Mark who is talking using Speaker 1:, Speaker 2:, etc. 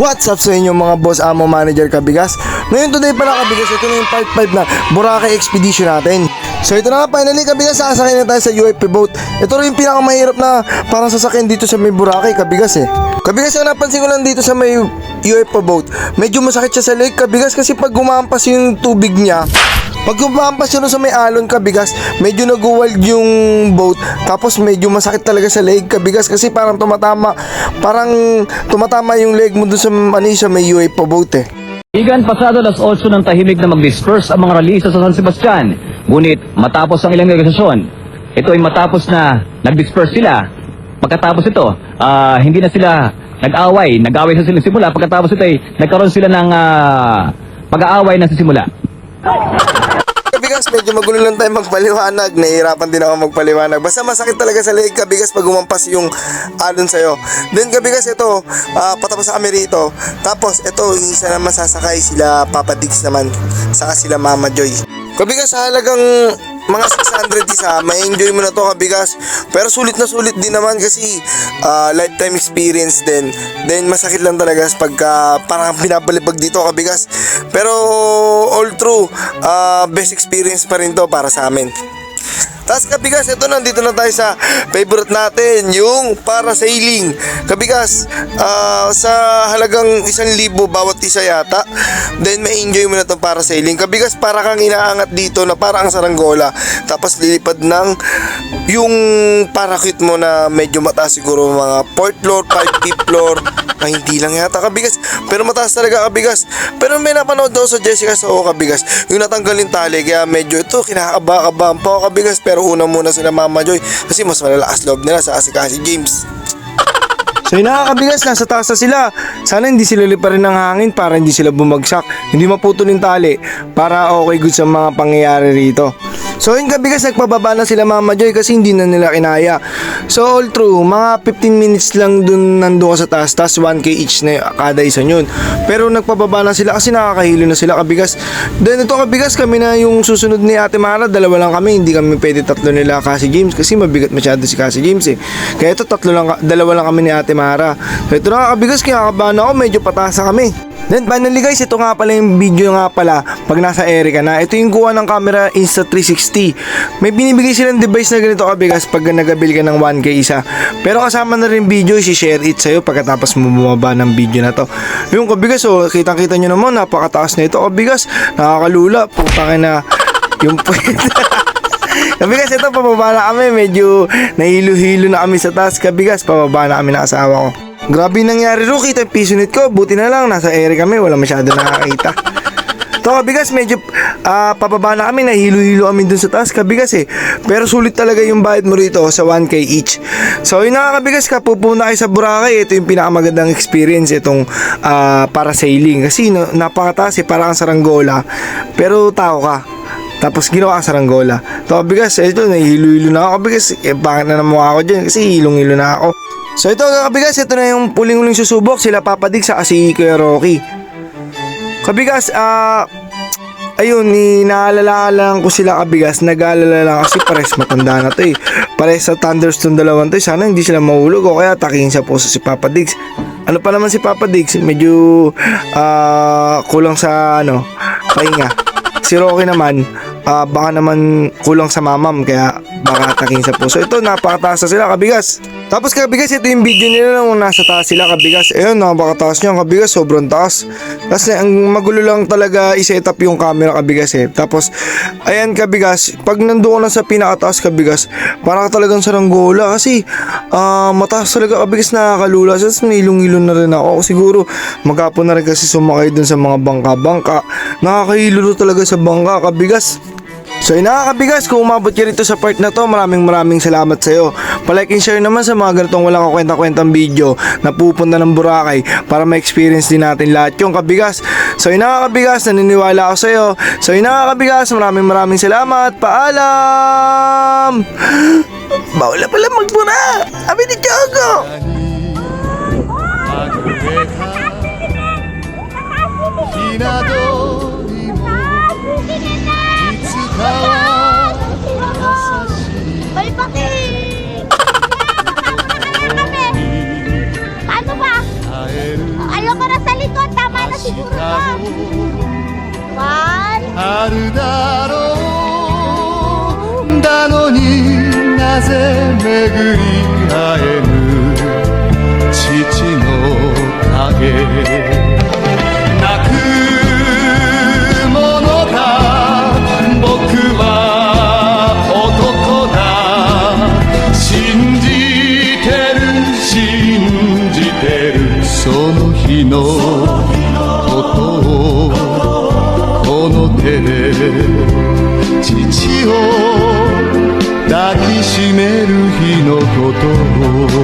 Speaker 1: What's up sa inyo mga boss amo manager kabigas? Ngayon today pala kabigas, ito na yung part 5 na Boracay Expedition natin. So ito na nga finally kabigas, sasakay na tayo sa UFP boat. Ito rin yung pinakamahirap na parang sasakyan dito sa may Boracay kabigas eh. Kabigas ang napansin ko lang dito sa may UFP boat, medyo masakit siya sa leg kabigas kasi pag gumampas yung tubig niya, pag gumampas yun sa may alon kabigas, medyo nag-wild yung boat. Tapos medyo masakit talaga sa leg kabigas kasi parang tumatama, parang tumatama yung leg mo dun sa, ano, sa may UFO boat eh.
Speaker 2: Igan pasado las 8 ng tahimik na mag-disperse ang mga rallyista sa San Sebastian. Ngunit matapos ang ilang negosyasyon, ito ay matapos na nag-disperse sila. Pagkatapos ito, ah, hindi na sila nag-away. Nag-away sa sila simula. Pagkatapos ito ay nagkaroon sila ng ah, pag-aaway na sa simula.
Speaker 1: Medyo magulo lang tayo magpaliwanag. Nahihirapan din ako magpaliwanag. Basta masakit talaga sa leg, kabigas, pag umampas yung alon sa'yo. Then, kabigas, ito, ah, patapos na kami rito. Tapos, ito, yung isa na masasakay sila, Papa Diggs naman. Saka sila Mama Joy. Kabigas, halagang mga 600 isa, may enjoy mo na to kabigas. Pero sulit na sulit din naman kasi ah, lifetime experience din. Then masakit lang talaga pagka parang binabalibag dito kabigas. Pero all true, ah, best experience pa rin to para sa amin. Tapos kabigas, ito nandito na tayo sa favorite natin, yung parasailing. Kabigas, ah, sa halagang isang libo bawat isa yata, then may enjoy mo na itong parasailing. Kabigas, para kang inaangat dito na parang saranggola. Tapos lilipad ng yung parachute mo na medyo mataas siguro mga 4th floor, 5th, 5th floor, na hindi lang yata kabigas. Pero mataas talaga kabigas. Pero may napanood daw sa Jessica Soho kabigas. Yung natanggal yung tali. Kaya medyo ito kinakaba-kabahan pa ako kabigas. Pero una muna sila Mama Joy. Kasi mas malalakas loob nila sa kasi James. So yung nakakabigas, nasa taas na sila. Sana hindi sila liparin ng hangin para hindi sila bumagsak. Hindi maputol yung tali para okay good sa mga pangyayari rito. So yung kabigas, nagpababa na sila Mama Joy kasi hindi na nila kinaya. So all true, mga 15 minutes lang dun nandun ka sa taas, tas 1k each na kada isa yun. Pero nagpababa na sila kasi nakakahilo na sila kabigas. Then ito kabigas, kami na yung susunod ni Ate Mara, dalawa lang kami, hindi kami pwede tatlo nila kasi James kasi mabigat masyado si kasi James eh. Kaya ito tatlo lang, dalawa lang kami ni Ate Mara. So ito na kabigas, kaya kabahan ako, medyo patasa kami. Then finally guys, ito nga pala yung video nga pala pag nasa ere ka na. Ito yung kuha ng camera Insta360. May binibigay silang device na ganito kabigas pag nagabil ka ng 1K isa. Pero kasama na rin video, i-share it sa'yo pagkatapos mo bumaba ng video na to. Yung kabigas, oh, kitang-kita nyo naman, napakataas na ito kabigas. Nakakalula, putang na yung. Kabigas, ito pababa na kami. Medyo nahilo-hilo na kami sa taas. Kabigas, pababa na kami ng asawa ko. Grabe nangyari ro, kita yung piso net ko. Buti na lang, nasa ere kami. Wala masyado nakakita. To kabigas, medyo ah, pababa na kami, nahilo-hilo kami dun sa taas, kabigas eh. Pero sulit talaga yung bayad mo rito sa 1k each. So yun nga kabigas, kapupuna kayo sa Boracay, ito yung pinakamagandang experience itong ah, parasailing. Kasi no, napakataas eh, parang saranggola. Pero tao ka. Tapos ginawa ka saranggola. To kabigas, ito, nahihilo-hilo na ako kabigas. Eh, bakit na namuha ako dyan? Kasi hilong-hilo na ako. So ito kabigas, ito na yung puling-uling susubok. Sila papadig sa si Kuya Rocky. Kabigas, ah... ayun, ni naalala lang ko sila kabigas. Nag-aalala lang kasi pares matanda na to eh. Pares sa Thunderstone dalawang to eh. Sana hindi sila mahulog o kaya taking sa puso si Papa Diggs. Ano pa naman si Papa Diggs? Medyo ah kulang sa ano, pahinga. Si Rocky naman, ah, baka naman kulang sa mamam kaya baka taking sa puso. Ito, napakataas na sila kabigas. Tapos kabigas, ito yung video nila nung nasa taas sila kabigas. Ayun, napakataas niya kabigas, sobrang taas. Tapos ang magulo lang talaga i-set up yung camera kabigas eh. Tapos, ayan kabigas, pag nandoon ka na sa pinakataas kabigas, parang talagang saranggola kasi ah, mataas talaga kabigas nakakalula. Tapos nilong-ilong na rin ako. Siguro, magkapon na rin kasi sumakay dun sa mga bangka-bangka. Nakakahilo talaga sa bangka kabigas. So yun nakakabigas kung umabot ka rito sa part na to maraming maraming salamat sa iyo. Palike and share naman sa mga ganitong walang kakwenta-kwentang video na pupunta ng Boracay para ma-experience din natin lahat yung kabigas. So yun nakakabigas naniniwala ako sa iyo. So yun nakakabigas maraming maraming salamat. Paalam! Bawal na pala magbura! Abi ni Choco!
Speaker 3: Balpating! One,
Speaker 4: 春だろうだのになぜ巡り会えぬ父の影泣くものか僕は男だ信じてる信じてるその日のて父を抱きしめる日のことを